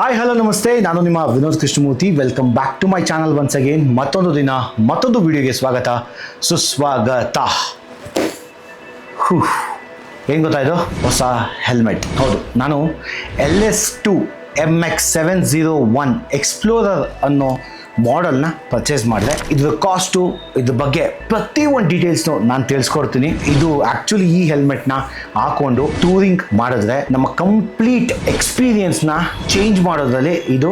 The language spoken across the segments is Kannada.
ಹಾಯ್ ಹಲೋ ನಮಸ್ತೆ. ನಾನು ನಿಮ್ಮ Vinod Krishnamurthy. Welcome back to my channel once again ಮತ್ತೊಂದು ದಿನ, ಮತ್ತೊಂದು ವಿಡಿಯೋಗೆ ಸ್ವಾಗತ. ಸುಸ್ವಾಗತ. ಹೂ ಏನು ಗೊತ್ತಾಯಿತು ಹೊಸ ಹೆಲ್ಮೆಟ್ ಹೌದು. ನಾನು L S two M X seven zero one explorer ಅನ್ನೋ ಮಾಡೆಲ್ನ ಪರ್ಚೇಸ್ ಮಾಡಿದೆ. ಇದ್ರ ಕಾಸ್ಟು ಇದ್ರ ಬಗ್ಗೆ ಪ್ರತಿ ಒಂದು ಡೀಟೇಲ್ಸ್ನು ನಾನು ತಿಳಿಸ್ಕೊಡ್ತೀನಿ. ಇದು ಆ್ಯಕ್ಚುಲಿ ಈ ಹೆಲ್ಮೆಟ್ನ ಹಾಕೊಂಡು ಟೂರಿಂಗ್ ಮಾಡಿದ್ರೆ ನಮ್ಮ ಕಂಪ್ಲೀಟ್ ಎಕ್ಸ್ಪೀರಿಯನ್ಸ್ನ ಚೇಂಜ್ ಮಾಡೋದ್ರಲ್ಲಿ ಇದು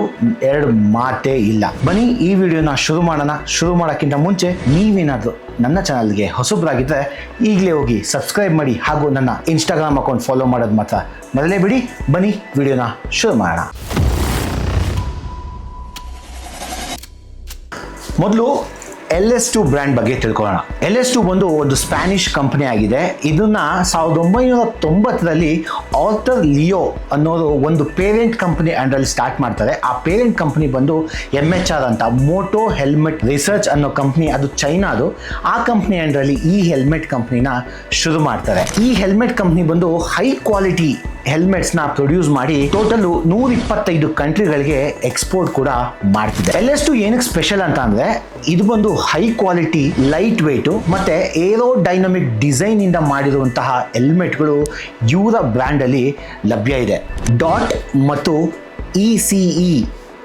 ಎರಡು ಮಾತೇ ಇಲ್ಲ. ಬನ್ನಿ, ಈ ವಿಡಿಯೋನ ಶುರು ಮಾಡೋಣ. ಶುರು ಮಾಡೋಕ್ಕಿಂತ ಮುಂಚೆ ನೀವೇನಾದರೂ ನನ್ನ ಚಾನಲ್ಗೆ ಹೊಸಬ್ರಾಗಿದ್ದರೆ ಈಗಲೇ ಹೋಗಿ ಸಬ್ಸ್ಕ್ರೈಬ್ ಮಾಡಿ ಹಾಗೂ ನನ್ನ ಇನ್ಸ್ಟಾಗ್ರಾಮ್ ಅಕೌಂಟ್ ಫಾಲೋ ಮಾಡೋದು ಮಾತ್ರ ಮೊದಲೇ ಬಿಡಿ. ಬನ್ನಿ ವಿಡಿಯೋನ ಶುರು ಮಾಡೋಣ. ಮೊದಲು ಎಲ್ ಎಸ್ ಟು ಬ್ರ್ಯಾಂಡ್ ಬಗ್ಗೆ ತಿಳ್ಕೊಳ್ಳೋಣ. ಎಲ್ ಎಸ್ ಟು ಬಂದು ಒಂದು ಸ್ಪ್ಯಾನಿಷ್ ಕಂಪನಿ ಆಗಿದೆ. ಇದನ್ನ ಸಾವಿರದ ಒಂಬೈನೂರ ತೊಂಬತ್ತರಲ್ಲಿ ಆರ್ಥರ್ ಲಿಯೋ ಅನ್ನೋದು ಒಂದು ಪೇರೆಂಟ್ ಕಂಪನಿ ಅಂಡ್ರಲ್ಲಿ ಸ್ಟಾರ್ಟ್ ಮಾಡ್ತಾರೆ. ಆ ಪೇರೆಂಟ್ ಕಂಪನಿ ಬಂದು ಎಂ ಎಚ್ ಆರ್ ಅಂತ, ಮೋಟೋ ಹೆಲ್ಮೆಟ್ ರಿಸರ್ಚ್ ಅನ್ನೋ ಕಂಪ್ನಿ, ಅದು ಚೈನಾದು. ಆ ಕಂಪ್ನಿ ಅಂಡ್ರಲ್ಲಿ ಈ ಹೆಲ್ಮೆಟ್ ಕಂಪ್ನಿನ ಶುರು ಮಾಡ್ತಾರೆ. ಈ ಹೆಲ್ಮೆಟ್ ಕಂಪ್ನಿ ಬಂದು ಹೈ ಕ್ವಾಲಿಟಿ ಹೆಲ್ಮೆಟ್ಸ್ನ ಪ್ರೊಡ್ಯೂಸ್ ಮಾಡಿ ಟೋಟಲ್ ನೂರ ಇಪ್ಪತ್ತೈದು ಕಂಟ್ರಿಗಳಿಗೆ ಎಕ್ಸ್ಪೋರ್ಟ್ ಕೂಡ ಮಾಡ್ತಿದೆ ಎಲ್ ಟು ಏನಕ್ಕೆ ಸ್ಪೆಷಲ್ ಅಂತ ಅಂದ್ರೆ, ಇದು ಬಂದು ಹೈ ಕ್ವಾಲಿಟಿ ಲೈಟ್ ವೇಟ್ ಮತ್ತೆ ಏರೋ ಡೈನಮಿಕ್ ಡಿಸೈನ್ ಇಂದ ಮಾಡಿರುವಂತಹ ಹೆಲ್ಮೆಟ್ಗಳು ಇವರ ಬ್ರ್ಯಾಂಡ್ ಅಲ್ಲಿ ಲಭ್ಯ ಇದೆ. ಡಾಟ್ ಮತ್ತು E C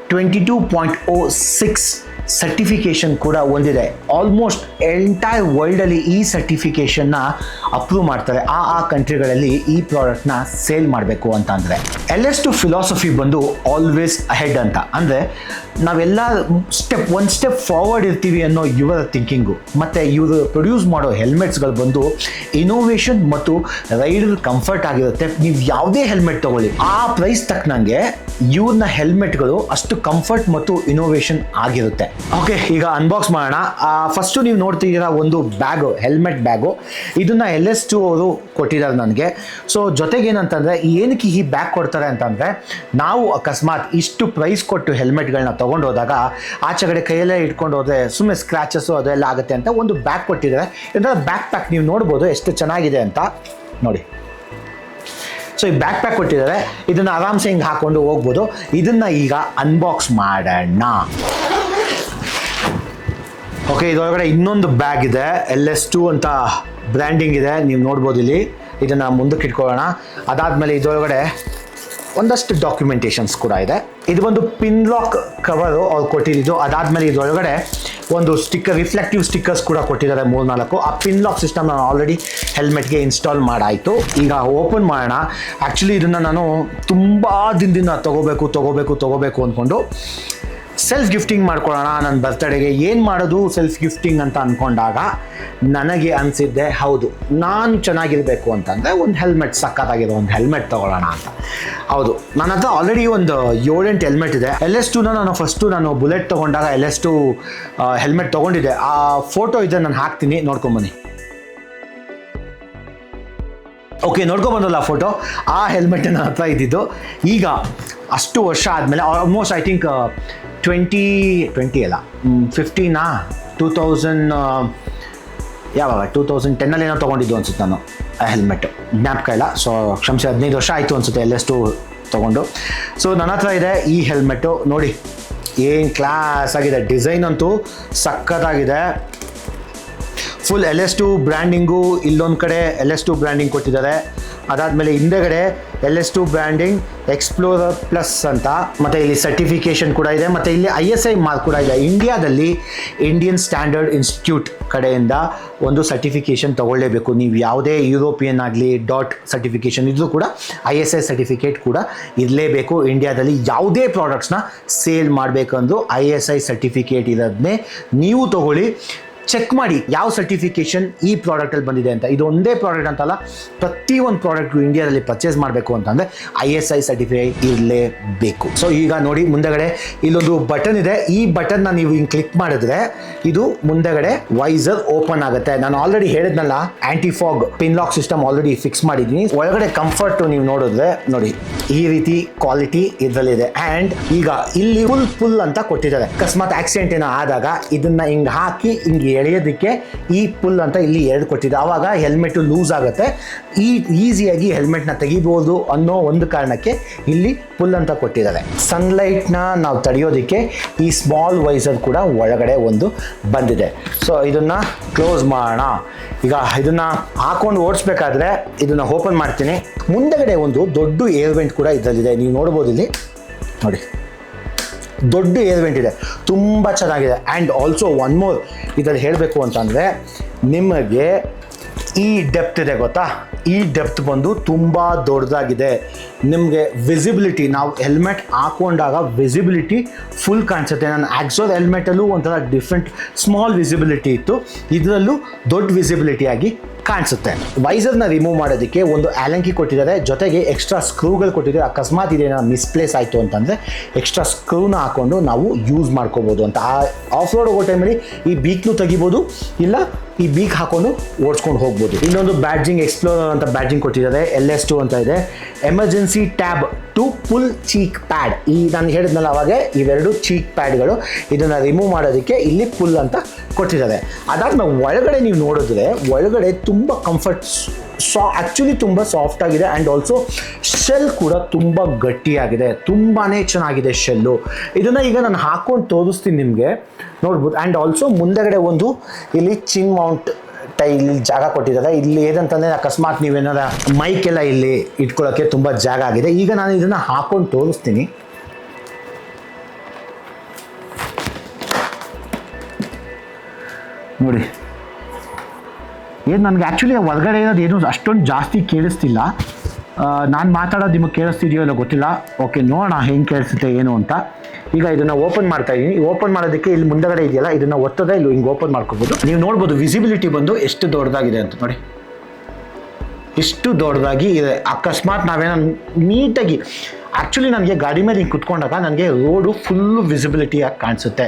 twenty two point O six certification ಕೂಡ ಹೊಂದಿದೆ ಆಲ್ಮೋಸ್ಟ್ ಎಂಟೈರ್ ವರ್ಲ್ಡಲ್ಲಿ ಈ ಸರ್ಟಿಫಿಕೇಶನ್ನ ಅಪ್ರೂವ್ ಮಾಡ್ತಾರೆ. ಆ ಆ ಕಂಟ್ರಿಗಳಲ್ಲಿ ಈ ಪ್ರಾಡಕ್ಟ್ನ ಸೇಲ್ ಮಾಡಬೇಕು ಅಂತ ಅಂದರೆ. ಎಲ್ ಎಸ್ ಟು ಫಿಲಾಸಫಿ ಬಂದು ಆಲ್ವೇಸ್ ಅಹೆಡ್ ಅಂತ. ಅಂದರೆ ನಾವೆಲ್ಲ ಸ್ಟೆಪ್ ಒಂದು ಸ್ಟೆಪ್ ಫಾರ್ವರ್ಡ್ ಇರ್ತೀವಿ ಅನ್ನೋ ಇವರ ಥಿಂಕಿಂಗು ಮತ್ತು ಇವರು ಪ್ರೊಡ್ಯೂಸ್ ಮಾಡೋ ಹೆಲ್ಮೆಟ್ಸ್ಗಳು ಬಂದು ಇನೋವೇಷನ್ ಮತ್ತು ರೈಡರ್ ಕಂಫರ್ಟ್ ಆಗಿರುತ್ತೆ. ನೀವು ಯಾವುದೇ ಹೆಲ್ಮೆಟ್ ತಗೊಳ್ಳಿ. ಆ ಪ್ರೈಸ್ ತಕ್ಕನಂಗೆ ಇವ್ರನ್ನ ಹೆಲ್ಮೆಟ್ಗಳು ಅಷ್ಟು ಕಂಫರ್ಟ್ ಮತ್ತು ಇನೋವೇಷನ್ ಆಗಿರುತ್ತೆ. ಓಕೆ ಈಗ ಅನ್ಬಾಕ್ಸ್ ಮಾಡೋಣ. ಫಸ್ಟು ನೀವು ನೋಡ್ತಿದ್ದೀರಾ ಒಂದು ಬ್ಯಾಗು ಹೆಲ್ಮೆಟ್ ಬ್ಯಾಗು. ಇದನ್ನು ಎಲ್ ಎಸ್ ಟು ಅವರು ಕೊಟ್ಟಿದ್ದಾರೆ ನನಗೆ. ಸೊ ಜೊತೆಗೆ ಏನಂತಂದರೆ ಏನಕ್ಕೆ ಈ ಬ್ಯಾಗ್ ಕೊಡ್ತಾರೆ ಅಂತಂದರೆ, ನಾವು ಅಕಸ್ಮಾತ್ ಇಷ್ಟು ಪ್ರೈಸ್ ಕೊಟ್ಟು ಹೆಲ್ಮೆಟ್ಗಳನ್ನ ತೊಗೊಂಡು ಹೋದಾಗ ಆಚೆಗಡೆ ಕೈಯಲ್ಲೇ ಇಟ್ಕೊಂಡು ಹೋದರೆ ಸುಮ್ಮನೆ ಸ್ಕ್ರ್ಯಾಚಸ್ಸು ಅದೆಲ್ಲ ಆಗುತ್ತೆ ಅಂತ ಒಂದು ಬ್ಯಾಗ್ ಕೊಟ್ಟಿದ್ದಾರೆ. ಇದರ ಬ್ಯಾಕ್ ಪ್ಯಾಕ್ ನೀವು ನೋಡ್ಬೋದು ಎಷ್ಟು ಚೆನ್ನಾಗಿದೆ ಅಂತ. ನೋಡಿ. ಸೊ ಈ ಬ್ಯಾಕ್ ಪ್ಯಾಕ್ ಕೊಟ್ಟಿದ್ದಾರೆ. ಇದನ್ನು ಆರಾಮ್ಸೆ ಹಿಂಗೆ ಹಾಕ್ಕೊಂಡು ಹೋಗ್ಬೋದು. ಇದನ್ನು ಈಗ ಅನ್ಬಾಕ್ಸ್ ಮಾಡೋಣ. ಓಕೆ ಇದೊಳಗಡೆ ಇನ್ನೊಂದು ಬ್ಯಾಗ್ ಇದೆ ಎಲ್ ಎಸ್ ಟು ಅಂತ ಬ್ರ್ಯಾಂಡಿಂಗ್ ಇದೆ, ನೀವು ನೋಡ್ಬೋದು ಇಲ್ಲಿ. ಇದನ್ನು ಮುಂದಕ್ಕೆ ಇಟ್ಕೊಳ್ಳೋಣ. ಅದಾದಮೇಲೆ ಇದರೊಳಗಡೆ ಒಂದಷ್ಟು ಡಾಕ್ಯುಮೆಂಟೇಷನ್ಸ್ ಕೂಡ ಇದೆ. ಇದು ಒಂದು ಪಿನ್ ಲಾಕ್ ಕವರು ಅವ್ರು ಕೊಟ್ಟಿದ್ದು. ಅದಾದಮೇಲೆ ಇದರೊಳಗಡೆ ಒಂದು ಸ್ಟಿಕ್ಕರ್ ರಿಫ್ಲೆಕ್ಟಿವ್ ಸ್ಟಿಕ್ಕರ್ಸ್ ಕೂಡ ಕೊಟ್ಟಿದ್ದಾರೆ ಮೂರು ನಾಲ್ಕು ಆ ಪಿನ್ ಲಾಕ್ ಸಿಸ್ಟಮ್ ನಾನು ಆಲ್ರೆಡಿ ಹೆಲ್ಮೆಟ್ಗೆ ಇನ್ಸ್ಟಾಲ್ ಮಾಡಾಯಿತು. ಈಗ ಓಪನ್ ಮಾಡೋಣ. ಆ್ಯಕ್ಚುಲಿ ಇದನ್ನು ನಾನು ತುಂಬ ದಿನದಿಂದ ತೊಗೋಬೇಕು ತೊಗೋಬೇಕು ತೊಗೋಬೇಕು ಅಂದ್ಕೊಂಡು ಸೆಲ್ಫ್ ಗಿಫ್ಟಿಂಗ್ ಮಾಡ್ಕೊಳ್ಳೋಣ. ನನ್ನ ಬರ್ತ್ಡೇಗೆ ಏನು ಮಾಡೋದು ಸೆಲ್ಫ್ ಗಿಫ್ಟಿಂಗ್ ಅಂತ ಅಂದ್ಕೊಂಡಾಗ ನನಗೆ ಅನಿಸಿದ್ದೆ, ಹೌದು, ನಾನು ಚೆನ್ನಾಗಿರಬೇಕು ಅಂತಂದರೆ ಒಂದು ಹೆಲ್ಮೆಟ್ ಸಕ್ಕತ್ತಾಗಿದೆ ಒಂದು ಹೆಲ್ಮೆಟ್ ತೊಗೊಳ್ಳೋಣ ಅಂತ. ಹೌದು ನನ್ನ ಹತ್ರ ಆಲ್ರೆಡಿ ಒಂದು ಏಳೆಂಟು ಹೆಲ್ಮೆಟ್ ಇದೆ. ಎಲ್ ಎಸ್ ಟೂನ ನಾನು ಫಸ್ಟು ನಾನು ಬುಲೆಟ್ ತೊಗೊಂಡಾಗ ಎಲ್ ಎಸ್ ಟು ಹೆಲ್ಮೆಟ್ ತೊಗೊಂಡಿದ್ದೆ. ಆ ಫೋಟೋ ಇದೆ ನಾನು ಹಾಕ್ತೀನಿ ನೋಡ್ಕೊಂಬನ್ನಿ ಓಕೆ ನೋಡ್ಕೊಬಂದಲ್ಲ ಆ ಫೋಟೋ ಆ ಹೆಲ್ಮೆಟ್ ನನ್ನ ಹತ್ರ ಇದ್ದಿದ್ದು. ಈಗ ಅಷ್ಟು ವರ್ಷ ಆದಮೇಲೆ almost I think twenty twenty ಅಲ್ಲ? ಫಿಫ್ಟೀನಾ ಟೂ ತೌಸಂಡ್ ಯಾವಾಗ ಟೂ ತೌಸಂಡ್ ಟೆನ್ನಲ್ಲಿ ಏನೋ ತೊಗೊಂಡಿದ್ದು ಅನ್ಸುತ್ತೆ ನಾನು ಆ ಹೆಲ್ಮೆಟ್ ಜ್ಞಾಪಕ ಇಲ್ಲ. ಸೊ ಕ್ಷಮಿಸಿ ಹದಿನೈದು ವರ್ಷ ಆಯಿತು ಅನ್ಸುತ್ತೆ ಎಲ್ಲೆಷ್ಟು ತೊಗೊಂಡು. ಸೊ ನನ್ನ ಹತ್ರ ಇದೆ ಈ ಹೆಲ್ಮೆಟ್ಟು ನೋಡಿ ಏನು ಕ್ಲಾಸ್ ಆಗಿದೆ. ಡಿಸೈನ್ ಅಂತೂ ಸಖತ್ತಾಗಿದೆ. Full L S two branding ಇಲ್ಲೊಂದು ಕಡೆ ಎಲ್ ಎಸ್ ಟು ಬ್ರ್ಯಾಂಡಿಂಗ್ ಕೊಟ್ಟಿದ್ದಾರೆ. ಅದಾದಮೇಲೆ ಹಿಂದೆಗಡೆ L S two branding explorer plus ಅಂತ, ಮತ್ತು ಇಲ್ಲಿ ಸರ್ಟಿಫಿಕೇಷನ್ ಕೂಡ ಇದೆ, ಮತ್ತು ಇಲ್ಲಿ ಐ ಎಸ್ ಐ ಮಾರ್ಕ್ ಕೂಡ ಇದೆ. ಇಂಡಿಯಾದಲ್ಲಿ ಇಂಡಿಯನ್ ಸ್ಟ್ಯಾಂಡರ್ಡ್ ಇನ್ಸ್ಟಿಟ್ಯೂಟ್ ಕಡೆಯಿಂದ ಒಂದು ಸರ್ಟಿಫಿಕೇಷನ್ ತಗೊಳ್ಳೇಬೇಕು. ನೀವು ಯಾವುದೇ ಯುರೋಪಿಯನ್ ಆಗಲಿ, ಡಾಟ್ ಸರ್ಟಿಫಿಕೇಷನ್ ಇದ್ರೂ ಕೂಡ, ಐ ಎಸ್ ಐ ಸರ್ಟಿಫಿಕೇಟ್ ಕೂಡ ಇರಲೇಬೇಕು. ಇಂಡಿಯಾದಲ್ಲಿ ಯಾವುದೇ ಪ್ರಾಡಕ್ಟ್ಸ್ನ ಸೇಲ್ ಮಾಡಬೇಕಂದ್ರೂ ಐ ಎಸ್ ಐ ಸರ್ಟಿಫಿಕೇಟ್ ಇರೋದನ್ನೇ ನೀವು ತಗೊಳ್ಳಿ. ಚೆಕ್ ಮಾಡಿ ಯಾವ ಸರ್ಟಿಫಿಕೇಶನ್ ಈ ಪ್ರಾಡಕ್ಟಲ್ಲಿ ಬಂದಿದೆ ಅಂತ. ಇದು ಒಂದೇ ಪ್ರಾಡಕ್ಟ್ ಅಂತಲ್ಲ, ಪ್ರತಿ ಒಂದು ಪ್ರಾಡಕ್ಟ್ ಇಂಡಿಯಾದಲ್ಲಿ ಪರ್ಚೇಸ್ ಮಾಡಬೇಕು ಅಂತಂದರೆ ಐ ಎಸ್ ಐ ಸರ್ಟಿಫಿಕೇಟ್ ಇರಲೇಬೇಕು ಸೊ ಈಗ ನೋಡಿ ಮುಂದೆಗಡೆ ಇಲ್ಲೊಂದು ಬಟನ್ ಇದೆ. ಈ ಬಟನ್ನ ನೀವು ಹಿಂಗೆ ಕ್ಲಿಕ್ ಮಾಡಿದ್ರೆ ಇದು ಮುಂದೆಗಡೆ ವೈಸರ್ ಓಪನ್ ಆಗುತ್ತೆ. ನಾನು ಆಲ್ರೆಡಿ ಹೇಳಿದ್ನಲ್ಲ antifog pin lock system already fix ಮಾಡಿದ್ದೀನಿ. ಒಳಗಡೆ ಕಂಫರ್ಟ್ ನೀವು ನೋಡಿದ್ರೆ ನೋಡಿ, ಈ ರೀತಿ ಕ್ವಾಲಿಟಿ ಇದರಲ್ಲಿದೆ. ಆ್ಯಂಡ್ ಈಗ ಇಲ್ಲಿ ಫುಲ್ ಫುಲ್ ಅಂತ ಕೊಟ್ಟಿದ್ದಾರೆ. ಅಕಸ್ಮಾತ್ ಆಕ್ಸಿಡೆಂಟ್ ಏನೋ ಆದಾಗ ಇದನ್ನ ಹಿಂಗೆ ಹಾಕಿ ಹಿಂಗೆ ಎಳೆಯೋದಕ್ಕೆ ಈ ಪುಲ್ ಅಂತ ಇಲ್ಲಿ ಎರಡು ಕೊಟ್ಟಿದೆ. ಆವಾಗ ಹೆಲ್ಮೆಟ್ ಲೂಸ್ ಆಗುತ್ತೆ. ಈ ಈಸಿಯಾಗಿ ಹೆಲ್ಮೆಟ್ನ ತೆಗಿಬೋದು ಅನ್ನೋ ಒಂದು ಕಾರಣಕ್ಕೆ ಇಲ್ಲಿ ಪುಲ್ ಅಂತ ಕೊಟ್ಟಿದ್ದಾರೆ. ಸನ್ಲೈಟ್ನ ನಾವು ತಡೆಯೋದಕ್ಕೆ ಈ ಸ್ಮಾಲ್ ವೈಸರ್ ಕೂಡ ಒಳಗಡೆ ಒಂದು ಬಂದಿದೆ. ಸೊ ಇದನ್ನು ಕ್ಲೋಸ್ ಮಾಡೋಣ. ಈಗ ಇದನ್ನು ಹಾಕೊಂಡು ಓಡಿಸ್ಬೇಕಾದ್ರೆ ಇದನ್ನು ಓಪನ್ ಮಾಡ್ತೀನಿ. ಮುಂದಗಡೆ ಒಂದು ದೊಡ್ಡ ಏರ್ವೆಂಟ್ ಕೂಡ ಇದರಲ್ಲಿದೆ. ನೀವು ನೋಡ್ಬೋದು ಇಲ್ಲಿ. ನೋಡಿ. ದೊಡ್ಡ ಏರ್ವೆಂಟ್ ಇದೆ. ತುಂಬ ಚೆನ್ನಾಗಿದೆ. ಆ್ಯಂಡ್ ಆಲ್ಸೋ ಒನ್ ಮೋರ್ ಇದರಲ್ಲಿ ಹೇಳಬೇಕು ಅಂತಂದರೆ ನಿಮಗೆ ಈ ಡೆಪ್ತ್ ಇದೆ ಗೊತ್ತಾ? ಈ ಡೆಪ್ತ್ ಬಂದು ತುಂಬ ದೊಡ್ಡದಾಗಿದೆ. ನಿಮಗೆ ವಿಸಿಬಿಲಿಟಿ ನಾವು ಹೆಲ್ಮೆಟ್ ಹಾಕೊಂಡಾಗ ವಿಸಿಬಿಲಿಟಿ ಫುಲ್ ಕಾಣಿಸುತ್ತೆ. ನಾನು ಆಕ್ಸೋರ್ ಹೆಲ್ಮೆಟಲ್ಲೂ ಒಂಥರ ಡಿಫ್ರೆಂಟ್ ಸ್ಮಾಲ್ ವಿಸಿಬಿಲಿಟಿ ಇತ್ತು. ಇದರಲ್ಲೂ ದೊಡ್ಡ ವಿಸಿಬಿಲಿಟಿ ಆಗಿ ಕಾಣಿಸುತ್ತೆ. ವೈಸರ್ನ ರಿಮೂವ್ ಮಾಡೋದಕ್ಕೆ ಒಂದು ಆಲಂಕಿ ಕೊಟ್ಟಿದ್ದಾರೆ. ಜೊತೆಗೆ ಎಕ್ಸ್ಟ್ರಾ ಸ್ಕ್ರೂಗಳು ಕೊಟ್ಟಿದ್ದಾರೆ. ಅಕಸ್ಮಾತ್ ಇದೇನೋ ಮಿಸ್ಪ್ಲೇಸ್ ಆಯಿತು ಅಂತಂದರೆ ಎಕ್ಸ್ಟ್ರಾ ಸ್ಕ್ರೂನ ಹಾಕೊಂಡು ನಾವು ಯೂಸ್ ಮಾಡ್ಕೋಬೋದು ಅಂತ. ಆ ಆಫ್ ರೋಡ್ ಹೋಗೋ ಟೈಮಲ್ಲಿ ಈ ಬೀಕ್ನು ತೆಗಿಬೋದು, ಇಲ್ಲ ಈ ಬೀಕ್ ಹಾಕೊಂಡು ಓಡಿಸ್ಕೊಂಡು ಹೋಗ್ಬೋದು. ಇನ್ನೊಂದು ಬ್ಯಾಡ್ಜಿಂಗ್ ಎಕ್ಸ್ಪ್ಲೋರರ್ ಅಂತ ಬ್ಯಾಡ್ಜಿಂಗ್ ಕೊಟ್ಟಿದ್ದಾರೆ ಎಲ್ ಎಸ್ ಟು ಅಂತ ಇದೆ. Emergency tab to full cheek pad ಈ ನಾನು ಹೇಳಿದ್ನಲ್ಲ ಅವಾಗ ಇವೆರಡು ಚೀಕ್ ಪ್ಯಾಡ್ಗಳು ಇದನ್ನು ರಿಮೂವ್ ಮಾಡೋದಕ್ಕೆ ಇಲ್ಲಿ ಫುಲ್ ಅಂತ ಕೊಟ್ಟಿದ್ದಾರೆ. ಅದಾದ್ಮೇಲೆ ಒಳಗಡೆ ನೀವು ನೋಡಿದ್ರೆ, ಒಳಗಡೆ ತುಂಬ ಕಂಫರ್ಟ್ ಸಾ ಆ್ಯಕ್ಚುಲಿ ತುಂಬ ಸಾಫ್ಟ್ ಆಗಿದೆ ಆ್ಯಂಡ್ ಆಲ್ಸೋ ಶೆಲ್ ಕೂಡ ತುಂಬ ಗಟ್ಟಿಯಾಗಿದೆ. ತುಂಬಾ ಚೆನ್ನಾಗಿದೆ ಶೆಲ್ಲು ಇದನ್ನು ಈಗ ನಾನು ಹಾಕೊಂಡು ತೋರಿಸ್ತೀನಿ ನಿಮಗೆ. ನೋಡ್ಬೋದು. ಆ್ಯಂಡ್ ಆಲ್ಸೋ ಮುಂದೆಗಡೆ ಒಂದು ಇಲ್ಲಿ ಚಿನ್ ಮೌಂಟ್ ಟೈ ಇಲ್ಲಿ ಜಾಗ ಕೊಟ್ಟಿದ್ದಾರೆ. ಇಲ್ಲಿ ಏನಂತಂದರೆ ಅಕಸ್ಮಾತ್ ನೀವೇನಾರ ಮೈಕ್ ಎಲ್ಲ ಇಲ್ಲಿ ಇಟ್ಕೊಳ್ಳೋಕ್ಕೆ ತುಂಬ ಜಾಗ ಆಗಿದೆ. ಈಗ ನಾನು ಇದನ್ನು ಹಾಕೊಂಡು ತೋರಿಸ್ತೀನಿ. ನೋಡಿ. ಏನು, ನನಗೆ ಆ್ಯಕ್ಚುಲಿ ಹೊರಗಡೆ ಇರೋದು ಏನು ಅಷ್ಟೊಂದು ಜಾಸ್ತಿ ಕೇಳಿಸ್ತಿಲ್ಲ. ನಾನು ಮಾತಾಡೋದು ನಿಮಗೆ ಕೇಳಿಸ್ತಿದೆಯೋ ಇಲ್ಲ ಗೊತ್ತಿಲ್ಲ. ಓಕೆ ನೋಡೋಣ ಹೆಂಗೆ ಕೇಳಿಸುತ್ತೆ ಏನು ಅಂತ. ಈಗ ಇದನ್ನು ಓಪನ್ ಮಾಡ್ತಾ ಇದ್ದೀನಿ ಓಪನ್ ಮಾಡೋದಕ್ಕೆ ಇಲ್ಲಿ ಮುಂದಗಡೆ ಇದೆಯಲ್ಲ, ಇದನ್ನು ಒತ್ತದ ಇಲ್ಲಿ ಹಿಂಗೆ ಓಪನ್ ಮಾಡ್ಕೋಬೋದು. ನೀವು ನೋಡ್ಬೋದು ವಿಸಿಬಿಲಿಟಿ ಬಂದು ಎಷ್ಟು ದೊಡ್ಡದಾಗಿದೆ ಅಂತ ನೋಡಿ. ಇಷ್ಟು ದೊಡ್ಡದಾಗಿ ಇದೆ. ಅಕಸ್ಮಾತ್ ನಾವೇನೋ ನೀಟಾಗಿ ಆ್ಯಕ್ಚುಲಿ ನನಗೆ ಗಾಡಿ ಮೇಲೆ ಹಿಂಗೆ ಕುತ್ಕೊಂಡಾಗ ನನಗೆ ರೋಡು ಫುಲ್ಲು ವಿಸಿಬಿಲಿಟಿಯಾಗಿ ಕಾಣಿಸುತ್ತೆ.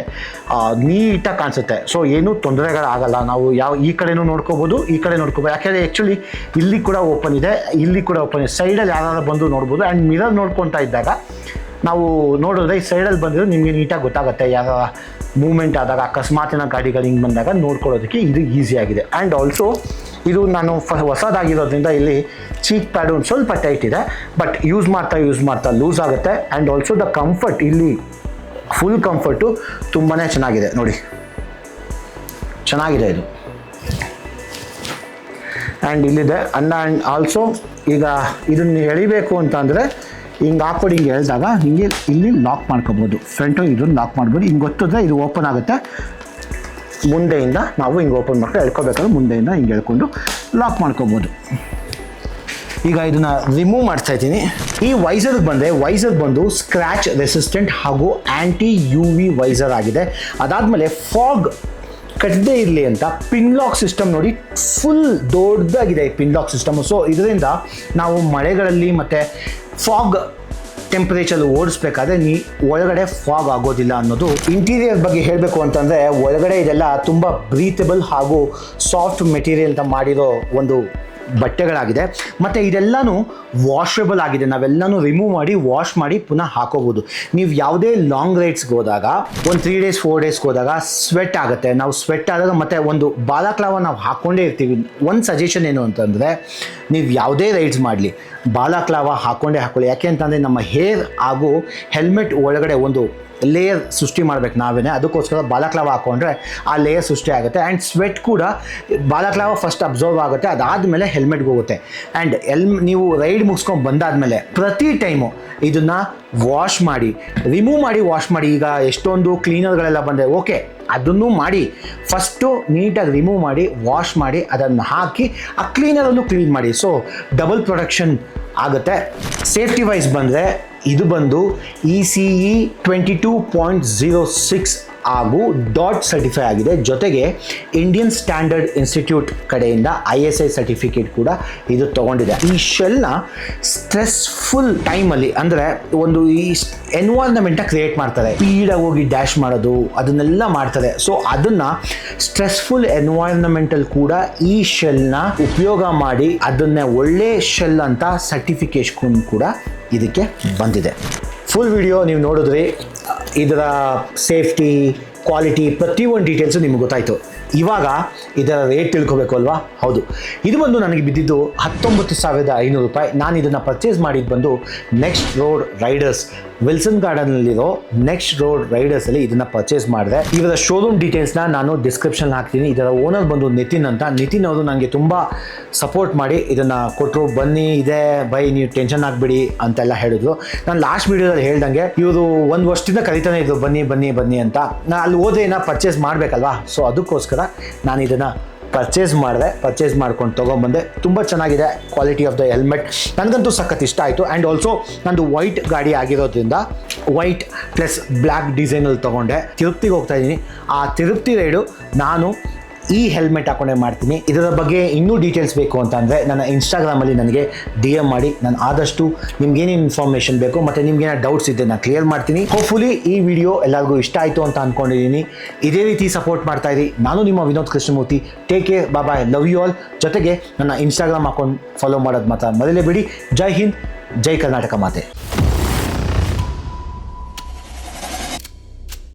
ನೀಟಾಗಿ ಕಾಣಿಸುತ್ತೆ. ಸೊ ಏನೂ ತೊಂದರೆಗಳಾಗಲ್ಲ. ನಾವು ಯಾವ, ಈ ಕಡೆನೂ ನೋಡ್ಕೋಬೋದು, ಈ ಕಡೆ ನೋಡ್ಕೋಬೋದು. ಯಾಕೆಂದರೆ ಆ್ಯಕ್ಚುಲಿ ಇಲ್ಲಿ ಕೂಡ ಓಪನ್ ಇದೆ, ಇಲ್ಲಿ ಕೂಡ ಓಪನ್ ಇದೆ. ಸೈಡಲ್ಲಿ ಯಾರಾದ್ರು ಬಂದು ನೋಡ್ಬೋದು. ಆ್ಯಂಡ್ ಮಿರರ್ ನೋಡ್ಕೊತಾ ಇದ್ದಾಗ, ನಾವು ನೋಡಿದ್ರೆ ಈ ಸೈಡಲ್ಲಿ ಬಂದಿರೋ ನಿಮಗೆ ನೀಟಾಗಿ ಗೊತ್ತಾಗುತ್ತೆ. ಯಾವ ಮೂಮೆಂಟ್ ಆದಾಗ, ಅಕಸ್ಮಾತಿನ ಗಾಡಿಗಳು ಹಿಂಗೆ ಬಂದಾಗ ನೋಡ್ಕೊಳ್ಳೋದಕ್ಕೆ ಇದು ಈಸಿಯಾಗಿದೆ ಆ್ಯಂಡ್ ಆಲ್ಸೋ ಇದು ನಾನು ಫ ಹೊಸದಾಗಿರೋದ್ರಿಂದ ಇಲ್ಲಿ ಚೀಕ್ ಪ್ಯಾಡ್ ಒಂದು ಸ್ವಲ್ಪ ಟೈಟ್ ಇದೆ ಬಟ್ ಯೂಸ್ ಮಾಡ್ತಾ ಯೂಸ್ ಮಾಡ್ತಾ ಲೂಸ್ ಆಗುತ್ತೆ. ಆ್ಯಂಡ್ ಆಲ್ಸೋ ದ ಕಂಫರ್ಟ್ ಇಲ್ಲಿ ಫುಲ್ ಕಂಫರ್ಟು ತುಂಬಾ ಚೆನ್ನಾಗಿದೆ. ನೋಡಿ. ಚೆನ್ನಾಗಿದೆ ಇದು. ಆ್ಯಂಡ್ ಇಲ್ಲಿದೆ ಅನ್ನ ಆ್ಯಂಡ್ ಆಲ್ಸೋ ಈಗ ಇದನ್ನು ಎಳಿಬೇಕು ಅಂತಂದರೆ ಹಿಂಗೆ ಹಾಕ್ಬಿಟ್ಟು ಹಿಂಗೆ ಹೇಳಿದಾಗ ಹಿಂಗೆ ಇಲ್ಲಿ ಲಾಕ್ ಮಾಡ್ಕೋಬೋದು. ಫ್ರಂಟು ಇದನ್ನು ಲಾಕ್ ಮಾಡ್ಬೋದು. ಹಿಂಗೆ ಗೊತ್ತಿದ್ರೆ ಇದು ಓಪನ್ ಆಗುತ್ತೆ. ಮುಂದೆಯಿಂದ ನಾವು ಹಿಂಗೆ ಓಪನ್ ಮಾಡ್ಕೊಂಡು ಎಳ್ಕೊಬೇಕಾದ್ರೆ ಮುಂದೆಯಿಂದ ಹಿಂಗೆ ಎಳ್ಕೊಂಡು ಲಾಕ್ ಮಾಡ್ಕೋಬೋದು. ಈಗ ಇದನ್ನ ರಿಮೂವ್ ಮಾಡ್ತಾ ಇದ್ದೀನಿ. ಈ ವೈಸರ್ಗೆ ಬಂದರೆ ವೈಸರ್ ಬಂದು ಸ್ಕ್ರ್ಯಾಚ್ ರೆಸಿಸ್ಟೆಂಟ್ ಹಾಗೂ ಆ್ಯಂಟಿ ಯು ವಿ ವೈಸರ್ ಆಗಿದೆ. ಅದಾದಮೇಲೆ ಫಾಗ್ ಕಟ್ಟದೇ ಇರಲಿ ಅಂತ ಪಿನ್ ಲಾಕ್ ಸಿಸ್ಟಮ್ ನೋಡಿ ಫುಲ್ ದೊಡ್ಡದಾಗಿದೆ ಪಿನ್ ಲಾಕ್ ಸಿಸ್ಟಮ್ ಸೊ ಇದರಿಂದ ನಾವು ಮಳೆಗಳಲ್ಲಿ ಮತ್ತು ಫಾಗ್ ಟೆಂಪರೇಚರ್ ಓಡಿಸ್ಬೇಕಾದ್ರೆ ನೀ ಒಳಗಡೆ ಫಾಗ್ ಆಗೋದಿಲ್ಲ ಅನ್ನೋದು ಇಂಟೀರಿಯರ್ ಬಗ್ಗೆ ಹೇಳಬೇಕು ಅಂತಂದರೆ ಒಳಗಡೆ ಇದೆಲ್ಲ ತುಂಬ ಬ್ರೀತಬಲ್ ಹಾಗೂ ಸಾಫ್ಟ್ ಮೆಟೀರಿಯಲ್ ಅಂತ ಮಾಡಿರೋ ಒಂದು ಬಟ್ಟೆಗಳಾಗಿದೆ. ಮತ್ತು ಇದೆಲ್ಲನೂ ವಾಷಬಲ್ ಆಗಿದೆ. ನಾವೆಲ್ಲನೂ ರಿಮೂವ್ ಮಾಡಿ ವಾಶ್ ಮಾಡಿ ಪುನಃ ಹಾಕೋಬೋದು. ನೀವು ಯಾವುದೇ ಲಾಂಗ್ ರೈಡ್ಸ್ಗೆ ಹೋದಾಗ, ಒಂದು ತ್ರೀ ಡೇಸ್ ಫೋರ್ ಡೇಸ್ಗೆ ಹೋದಾಗ ಸ್ವೆಟ್ ಆಗುತ್ತೆ. ನಾವು ಸ್ವೆಟ್ ಆದಾಗ ಮತ್ತು ಒಂದು ಬಾಲಾಕ್ಲಾವ ನಾವು ಹಾಕ್ಕೊಂಡೇ ಇರ್ತೀವಿ. ಒಂದು ಸಜೆಷನ್ ಏನು ಅಂತಂದರೆ, ನೀವು ಯಾವುದೇ ರೈಡ್ಸ್ ಮಾಡಲಿ, ಬಾಲಾಕ್ಲಾವ ಹಾಕ್ಕೊಂಡೇ ಹಾಕೊಳ್ಳಿ. ಯಾಕೆ ಅಂತಂದರೆ ನಮ್ಮ ಹೇರ್ ಹಾಗೂ ಹೆಲ್ಮೆಟ್ ಒಳಗಡೆ ಒಂದು ಲೇಯರ್ ಸೃಷ್ಟಿ ಮಾಡ್ಬೇಕು ನಾವೇ ಅದಕ್ಕೋಸ್ಕರ ಬಾಲಕ್ಲಾವ ಹಾಕೊಂಡ್ರೆ ಆ ಲೇಯರ್ ಸೃಷ್ಟಿ ಆಗುತ್ತೆ. ಆ್ಯಂಡ್ ಸ್ವೆಟ್ ಕೂಡ ಬಾಲಕ್ಲಾವ ಫಸ್ಟ್ ಅಬ್ಸರ್ವ್ ಆಗುತ್ತೆ. ಅದಾದಮೇಲೆ ಹೆಲ್ಮೆಟ್ಗೆ ಹೋಗುತ್ತೆ. ಆ್ಯಂಡ್ ಎಲ್ ನೀವು ರೈಡ್ ಮುಗಿಸ್ಕೊಂಡು ಬಂದಾದಮೇಲೆ ಪ್ರತಿ ಟೈಮು ಇದನ್ನು ವಾಶ್ ಮಾಡಿ ರಿಮೂವ್ ಮಾಡಿ ವಾಶ್ ಮಾಡಿ. ಈಗ ಎಷ್ಟೊಂದು ಕ್ಲೀನರ್ಗಳೆಲ್ಲ ಬಂದರೆ ಓಕೆ ಅದನ್ನು ಮಾಡಿ ಫಸ್ಟು ನೀಟಾಗಿ ರಿಮೂವ್ ಮಾಡಿ ವಾಶ್ ಮಾಡಿ, ಅದನ್ನು ಹಾಕಿ ಆ ಕ್ಲೀನರನ್ನು ಕ್ಲೀನ್ ಮಾಡಿ. ಸೊ ಡಬಲ್ ಪ್ರೊಡಕ್ಷನ್ ಆಗುತ್ತೆ. ಸೇಫ್ಟಿ ವೈಸ್ ಬಂದರೆ ಇದು ಬಂದು E C E twenty two point zero six ಹಾಗೂ ಡಾಟ್ ಸರ್ಟಿಫೈ ಆಗಿದೆ. ಜೊತೆಗೆ ಇಂಡಿಯನ್ ಸ್ಟ್ಯಾಂಡರ್ಡ್ ಇನ್ಸ್ಟಿಟ್ಯೂಟ್ ಕಡೆಯಿಂದ ಐ ಎಸ್ ಐ ಸರ್ಟಿಫಿಕೇಟ್ ಕೂಡ ಇದು ತಗೊಂಡಿದೆ. ಈ ಶೆಲ್ನ ಸ್ಟ್ರೆಸ್ಫುಲ್ ಟೈಮಲ್ಲಿ ಅಂದರೆ ಒಂದು ಈ ಎನ್ವೈರ್ನಮೆಂಟ ಕ್ರಿಯೇಟ್ ಮಾಡ್ತಾರೆ. ಸ್ಪೀಡಾಗಿ ಹೋಗಿ ಡ್ಯಾಶ್ ಮಾಡೋದು, ಅದನ್ನೆಲ್ಲ ಮಾಡ್ತಾರೆ. ಸೊ, ಅದನ್ನು ಸ್ಟ್ರೆಸ್ಫುಲ್ ಎನ್ವಾರ್ನಮೆಂಟಲ್ಲಿ ಕೂಡ ಈ ಶೆಲ್ನ ಉಪಯೋಗ ಮಾಡಿ ಅದನ್ನೇ ಒಳ್ಳೆ ಶೆಲ್ ಅಂತ ಸರ್ಟಿಫಿಕೇಶನ್ ಕೂಡ ಇದಕ್ಕೆ ಬಂದಿದೆ. ಫುಲ್ ವಿಡಿಯೋ ನೀವು ನೋಡಿದ್ರಿ ಇದರ ಸೇಫ್ಟಿ ಕ್ವಾಲಿಟಿ ಪ್ರತಿಯೊಂದು ಡೀಟೇಲ್ಸು ನಿಮ್ಗೆ ಗೊತ್ತಾಯಿತು. ಇವಾಗ ಇದರ ರೇಟ್ ತಿಳ್ಕೋಬೇಕು ಅಲ್ವಾ? ಹೌದು. ಇದು ಬಂದು ನನಗೆ ಬಿದ್ದಿದ್ದು ಹತ್ತೊಂಬತ್ತು ಸಾವಿರದ ಐನೂರು ರೂಪಾಯಿ. ನಾನು ಇದನ್ನು ಪರ್ಚೇಸ್ ಮಾಡಿದ್ದು ಬಂದು ನೆಕ್ಸ್ಟ್ ರೋಡ್ ರೈಡರ್ಸ್ ವಿಲ್ಸನ್ ಗಾರ್ಡನ್ನಲ್ಲಿರೋ ನೆಕ್ಸ್ಟ್ ರೋಡ್ ರೈಡರ್ಸಲ್ಲಿ ಇದನ್ನು ಪರ್ಚೇಸ್ ಮಾಡಿದೆ. ಇವರ ಶೋರೂಮ್ ಡೀಟೇಲ್ಸ್ನ ನಾನು ಡಿಸ್ಕ್ರಿಪ್ಷನ್ ಹಾಕ್ತೀನಿ. ಇದರ ಓನರ್ ಬಂದು ನಿತಿನ್ ಅಂತ. ನಿತಿನ್ ಅವರು ನನಗೆ ತುಂಬ ಸಪೋರ್ಟ್ ಮಾಡಿ ಇದನ್ನು ಕೊಟ್ಟರು ಬನ್ನಿ, ಇದೆ, ಬೈ, ನೀವು ಟೆನ್ಷನ್ ಆಗಬೇಡಿ ಅಂತೆಲ್ಲ ಹೇಳಿದ್ರು. ನಾನು ಲಾಸ್ಟ್ ವೀಡಿಯೋದಲ್ಲಿ ಹೇಳ್ದಂಗೆ ಇವರು ಒಂದು ವರ್ಷದಿಂದ ಕರಿತಾನೆ ಇದ್ರು. ಬನ್ನಿ ಬನ್ನಿ ಬನ್ನಿ ಅಂತ. ನಾನು ಅಲ್ಲಿ ಹೋದ್ರೆ ಪರ್ಚೇಸ್ ಮಾಡಬೇಕಲ್ವಾ? ಸೊ ಅದಕ್ಕೋಸ್ಕರ ನಾನು ಇದನ್ನು ಪರ್ಚೇಸ್ ಮಾಡಿದೆ ಪರ್ಚೇಸ್ ಮಾಡ್ಕೊಂಡು ತೊಗೊಂಬಂದೆ. ತುಂಬ ಚೆನ್ನಾಗಿದೆ ಕ್ವಾಲಿಟಿ ಆಫ್ ದ ಹೆಲ್ಮೆಟ್ ನನಗಂತೂ ಸಖತ್ ಇಷ್ಟ ಆಯಿತು. ಆ್ಯಂಡ್ ಆಲ್ಸೋ ನಂದು ವೈಟ್ ಗಾಡಿ ಆಗಿರೋದ್ರಿಂದ ವೈಟ್ ಪ್ಲಸ್ ಬ್ಲ್ಯಾಕ್ ಡಿಸೈನಲ್ಲಿ ತೊಗೊಂಡೆ. ತಿರುಪ್ತಿಗೆ ಹೋಗ್ತಾ ಇದ್ದೀನಿ ಆ ತಿರುಪ್ತಿ ರೈಡು ನಾನು ಈ ಹೆಲ್ಮೆಟ್ ಹಾಕೊಂಡೇ ಮಾಡ್ತೀನಿ. ಇದರ ಬಗ್ಗೆ ಇನ್ನೂ ಡೀಟೇಲ್ಸ್ ಬೇಕು ಅಂತ ಅಂದರೆ ನನ್ನ ಇನ್ಸ್ಟಾಗ್ರಾಮಲ್ಲಿ ನನಗೆ ಡಿ ಎಂ ಮಾಡಿ. ನಾನು ಆದಷ್ಟು ನಿಮ್ಗೇನೇನು ಇನ್ಫಾರ್ಮೇಷನ್ ಬೇಕು ಮತ್ತು ನಿಮ್ಗೇನೋ ಡೌಟ್ಸ್ ಇದ್ದರೆ ನಾನು ಕ್ಲಿಯರ್ ಮಾಡ್ತೀನಿ. ಹೋಪ್ಫುಲಿ ಈ ವಿಡಿಯೋ ಎಲ್ಲರಿಗೂ ಇಷ್ಟ ಆಯಿತು ಅಂತ ಅಂದ್ಕೊಂಡಿದ್ದೀನಿ ಇದೇ ರೀತಿ ಸಪೋರ್ಟ್ ಮಾಡ್ತಾ ಇರಿ. ನಾನು ನಿಮ್ಮ ವಿನೋದ್ ಕೃಷ್ಣಮೂರ್ತಿ. ಟೇಕ್ ಕೇರ್ ಬಾಬಾ ಲವ್ ಯು ಆಲ್ ಜೊತೆಗೆ ನನ್ನ ಇನ್ಸ್ಟಾಗ್ರಾಮ್ ಅಕೌಂಟ್ ಫಾಲೋ ಮಾಡೋದು ಮಾತ್ರ ಬಿಡಿ ಜೈ ಹಿಂದ್. ಜೈ ಕರ್ನಾಟಕ ಮಾತೆ.